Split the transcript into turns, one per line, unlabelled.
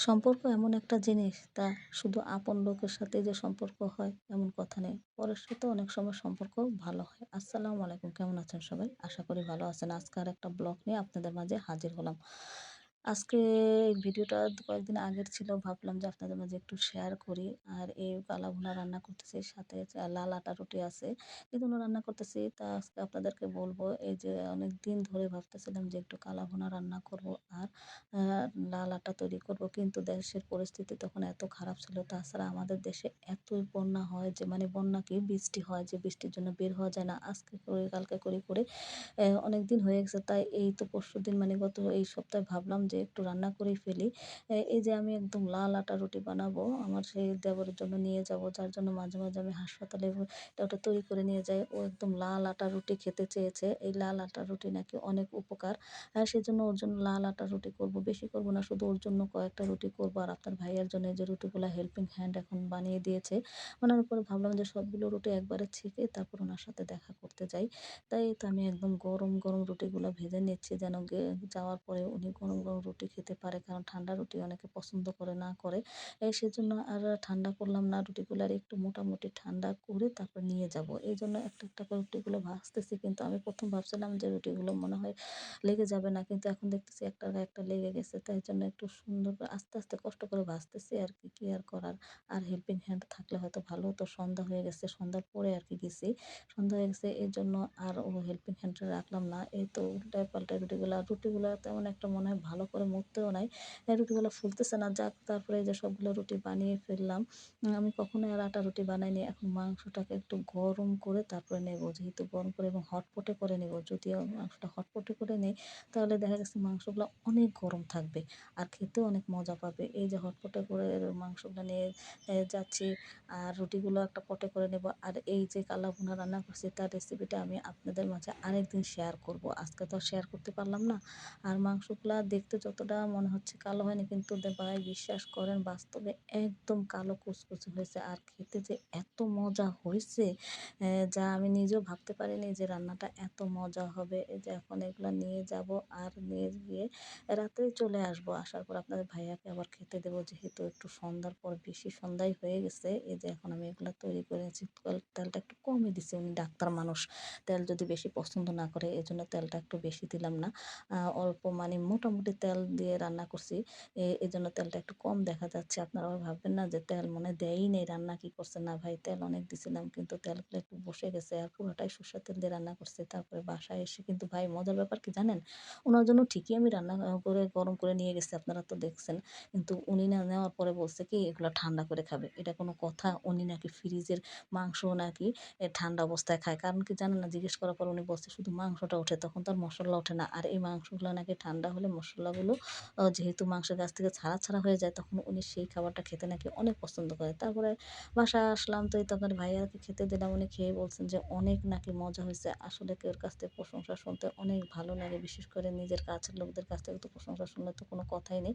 সম্পর্ক এমন একটা জিনিস, তা শুধু আপন লোকের সাথে যে সম্পর্ক হয় এমন কথা নেই। পরের সাথে অনেক সময় সম্পর্ক ভালো হয়। আসসালামু আলাইকুম, কেমন আছেন সবাই? আশা করি ভালো আছেন। আজকে আর একটা ব্লগ নিয়ে আপনাদের মাঝে হাজির হলাম। আজকে ভিডিওটা কয়েকদিন আগের ছিল, ভাবলাম যে আপনাদের মাঝে একটু শেয়ার করি। আর এই কালা ভুনা রান্না করতেছি, সাথে লাল আটা রুটি আছে। জন্য রান্না করতেছি, তা আজকে আপনাদেরকে বলব, এই যে অনেক দিন ধরে ভাবতেছিলাম যে একটু কালা ভুনা রান্না করব, আর লাল আটা তৈরি করব। কিন্তু দেশের পরিস্থিতি তখন এত খারাপ ছিল, তাছাড়া আমাদের দেশে এতই বন্যা হয় যে মানে বন্যা কি বৃষ্টি হয় যে, বৃষ্টির জন্য বের হওয়া যায় না। আজকে করে কালকে করে করে অনেক দিন হয়ে গেছে। তাই এই তো পরশু দিন মানে গত এই সপ্তাহে ভাবলাম যে একটু রান্না করেই ফেলি। এই যে আমি একদম লাল আটা রুটি বানাবো, আমার সেই দেবরের জন্য নিয়ে যাব, যার জন্য মাঝে মাঝে আমি হাসপাতালে ওটা তৈরি করে নিয়ে যাই। ও একদম লাল আটা রুটি খেতে চেয়েছে। এই লাল আটা রুটি নাকি অনেক উপকার। সেই জন্য ওর জন্য লাল আটা রুটি করব, বেশি করব না, শুধু ওর জন্য কয়েকটা রুটি করব। আর আপনার ভাইয়ের জন্য যে রুটিগুলো হেল্পিং হ্যান্ড এখন বানিয়ে দিয়েছে। ওনার উপরে ভাবলাম যে সবগুলো রুটি একবারে ছেঁকে তারপর ওনার সাথে দেখা করতে যাই। তাই তো আমি একদম গরম গরম রুটিগুলো ভেজে নিচ্ছি যেন যাওয়ার পরে উনি গরম গরম রুটি খেতে পারে। কারণ ঠান্ডা রুটি অনেকে পছন্দ করে, না করে। এই সেজন্য আর ঠান্ডা করলাম না। রুটিগুলো আর একটু মোটামুটি ঠান্ডা করে তারপর নিয়ে যাব। এই জন্য একটা একটা করে রুটিগুলো ভাজতেছি। কিন্তু আমি প্রথম ভাবছিলাম যে রুটিগুলো মনে হয় লেগে যাবে না। কিন্তু এখন দেখতেছি একটা একটা লেগে গেছে। তাই জন্য একটু সুন্দর করে আস্তে আস্তে কষ্ট করে ভাজতেছি। আর কি কি আর করার? আর হেল্পিং হ্যান্ড থাকলে হয়তো ভালো হতো। সন্ধ্যা হয়ে গেছে। সন্ধ্যার পরে আর কি গেছি। সন্ধ্যা হয়ে গেছে। এর জন্য আর ও হেল্পিং হ্যান্ডটা রাখলাম না। এই তো উল্টায় পাল্টায় রুটিগুলো আর রুটিগুলো তেমন একটা মনে হয় ভালো করে মুড়তেও নাই। রুটিগুলো ফুলতেছে না, যাক তারপরে যে সবগুলো রুটি বানিয়ে ফেললাম। আমি কখনো আর আটা রুটি বানাইনি, এখন মাংসটাকে একটু গরম করে তারপরে নেব, যেহেতু গরম করে এবং হটপটে করে নেব। যদিও মাংসটা হটপটে করে নেই, তাহলে দেখা গেছে মাংসগুলো অনেক গরম থাকবে আর খেতেও অনেক মজা পাবে। এই যে হটপটে করে মাংসগুলো নিয়ে যাচ্ছি আর রুটিগুলো একটা পটে করে নেব। আর এই যে কালা রান্না করছি, তার রেসিপিটা আমি আপনাদের মাঝে আরেকদিন শেয়ার করব। আজকে তো শেয়ার করতে পারলাম না। আর মাংসগুলো দেখতে যতটা মনে হচ্ছে কালো হয়নি, কিন্তু ভাই বিশ্বাস করেন বাস্তবে একদম কালো কুচকুচে হয়েছে। আর খেতে যে এত মজা হয়েছে যা আমি নিজেও ভাবতে পারিনি যে রান্নাটা এত মজা হবে। এই যে এখন এগুলো নিয়ে যাব আর নিয়ে গিয়ে রাতে চলে আসব। আসার পর আপনাদের ভাইয়াকে আবার খেতে দেবো, যেহেতু একটু সন্ধ্যার পর বেশি সন্ধ্যায় হয়ে গেছে। এই যে এখন আমি এগুলো তৈরি করেছি তেলটা একটু কমই দিছি, উনি ডাক্তার মানুষ। তেল যদি বেশি পছন্দ না করে এই জন্য তেলটা একটু বেশি দিলাম না। অল্প মানে মোটামুটি তেল দিয়ে রান্না করছি। এই জন্য তেলটা একটু কম দেখা যাচ্ছে। আপনারা ভাববেন না যে তেল মনে দেয়ই নেই, রান্না কি করছে? না ভাই, তেল অনেক দিছিলাম কিন্তু তেলগুলো একটু বসে গেছে আর পুরোটাই সর্ষের তেল দিয়ে রান্না করছে। তারপরে বাসায় এসে কিন্তু ভাই মজার ব্যাপার কি জানেন? ওনার জন্য ঠিকই আমি রান্না করে, গরম করে নিয়ে গেছি, আপনারা তো দেখছেন। কিন্তু উনি না নেওয়ার পরে বলছে কি, এগুলো ঠান্ডা করে খাবে। এটা কোনো কথা। উনি নাকি ফ্রিজের মাংস নাকি ঠান্ডা অবস্থায় খায়। কারণ কি জানেন না, জিজ্ঞেস করার পর উনি বলছে, শুধু মাংসটা ওঠে, তখন তার মশলা ওঠে না। আর এই মাংসগুলো নাকি ঠান্ডা হলে মশলাগুলো যেহেতু মাংসের গাছ থেকে ছাড়া ছাড়া হয়ে যায়, তখন উনি সেই খাবারটা খেতে নাকি অনেক পছন্দ করে। তারপরে বাসায় আসলাম তো এই তো আপনার ভাইয়াকে খেতে দিলাম। উনি খেয়ে বলছেন যে, অনেক নাকি মজা হয়েছে। আসলে কেউ কাছ থেকে প্রশংসা শুনতে অনেক ভালো লাগে। বিশেষ করে নিজের কাছের লোকদের কাছ থেকে তো প্রশংসা শুনলে তো কোনো কথাই নেই।